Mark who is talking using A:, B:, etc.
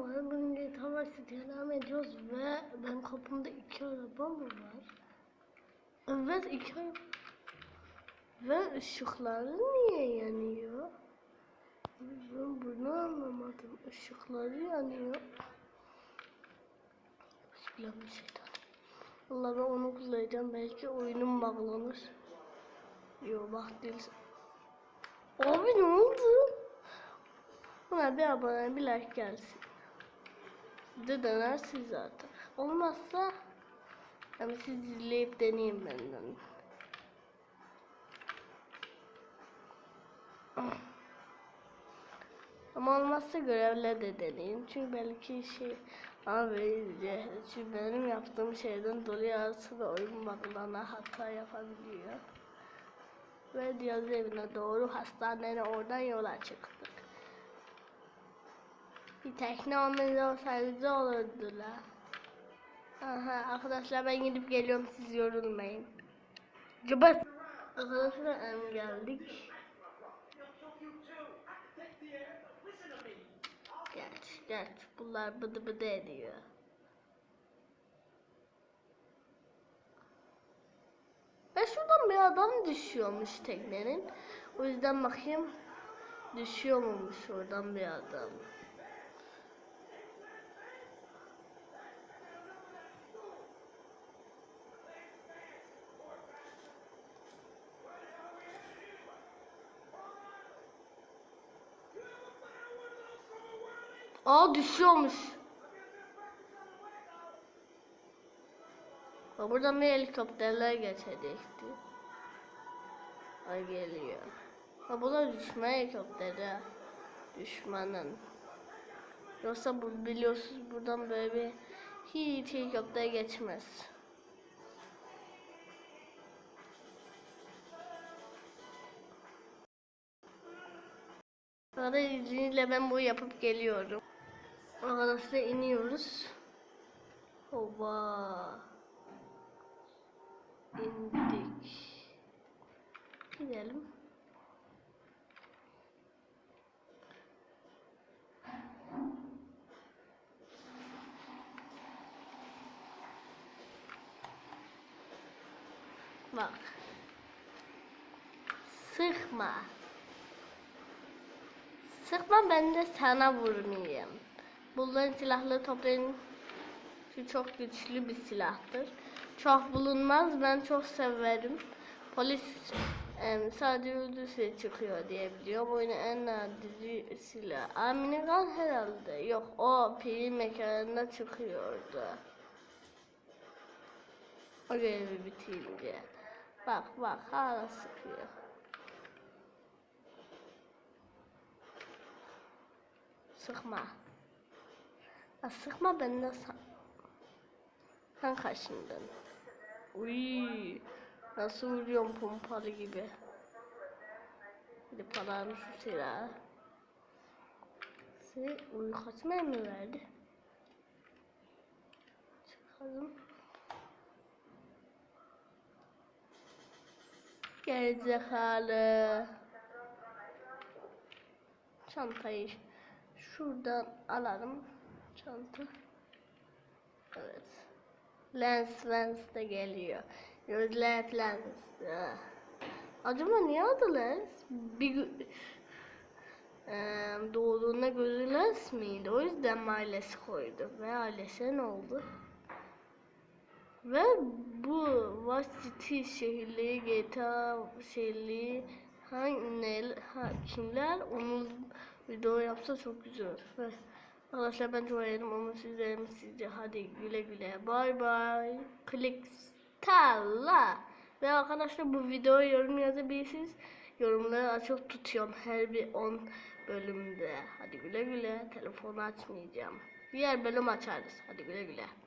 A: var. Bugün GTA Vice City'ye devam ediyoruz ve benim kapımda iki araba mı var? Evet iki. Ve ışıkları niye yanıyor? Ben bunu anlamadım. Işıkları yanıyor. Bismillahirrahmanirrahim. Allah ben onu kullanacağım. Belki oyunum bağlanır. Yok bak değil. Abi ne oldu? Buna bir abone bir like gelsin. De denersiniz zaten. Olmazsa yani siz izleyip deneyin benden. Ama olmazsa görevle de deneyin. Çünkü belki şey abi çünkü benim yaptığım şeyden dolayı ve oyun bakılana hata yapabiliyor. Ve Diyaz evine doğru hastaneye oradan yola çıktık. Bir tekne olmayınca olsaydı güzel olurdu la. Aha arkadaşlar ben gidip geliyorum siz yorulmayın. Cıbıs. Arkadaşlar geldik. Geç geç bunlar bıdı bıdı ediyor. Ve şuradan bir adam düşüyormuş teknenin. O yüzden bakayım düşüyor muymuş oradan bir adam. Aa düşüyormuş. Ha, buradan bir helikopterler geçecekti. Ay geliyor. Ha bu da düşme helikopteri. Düşmanın. Yoksa bu biliyorsunuz buradan böyle bir hiç helikopter geçmez. Sonra izniyle ben bu yapıp geliyorum. Arkadaşlar iniyoruz. Hova. İndik. Gidelim. Bak. Sıkma. Sıkma ben de sana vurmayayım. Bunların silahları toplayın. Şu çok güçlü bir silahtır. Çok bulunmaz. Ben çok severim. Polis em, sadece öldürse çıkıyor diye biliyorum. Oyunun en nadir silah. Amerikan herhalde. Yok o pil mekanında çıkıyordu. O görevi bitince. Bak bak hala sıkıyor. Sıkma. Ya sıkma ben de sen. Kaşındın. Uy, nasıl vuruyorum pompalı gibi. Bir paranı şu silahı. Size uy kaç mermi verdi? Çıkalım. Gerizekalı. Çantayı şuradan alalım. Çanta. Evet. Lens lens de geliyor. Gözler lens. Ah. Acaba niye adı lens? Bir Eee, doğduğunda gözü lens miydi? O yüzden ailesi koydu. Ve ailesi ne oldu? Ve bu Vice City şehirleri, GTA şehirleri hangi ne, ha, kimler onun video yapsa çok güzel olur. Ve arkadaşlar ben çok ama sizlerim sizce hadi güle güle bay bay. Klik talla. Ve arkadaşlar bu videoya yorum yazabilirsiniz. Yorumları açık tutuyorum her bir 10 bölümde. Hadi güle güle. Telefonu açmayacağım. Diğer bölüm açarız. Hadi güle güle.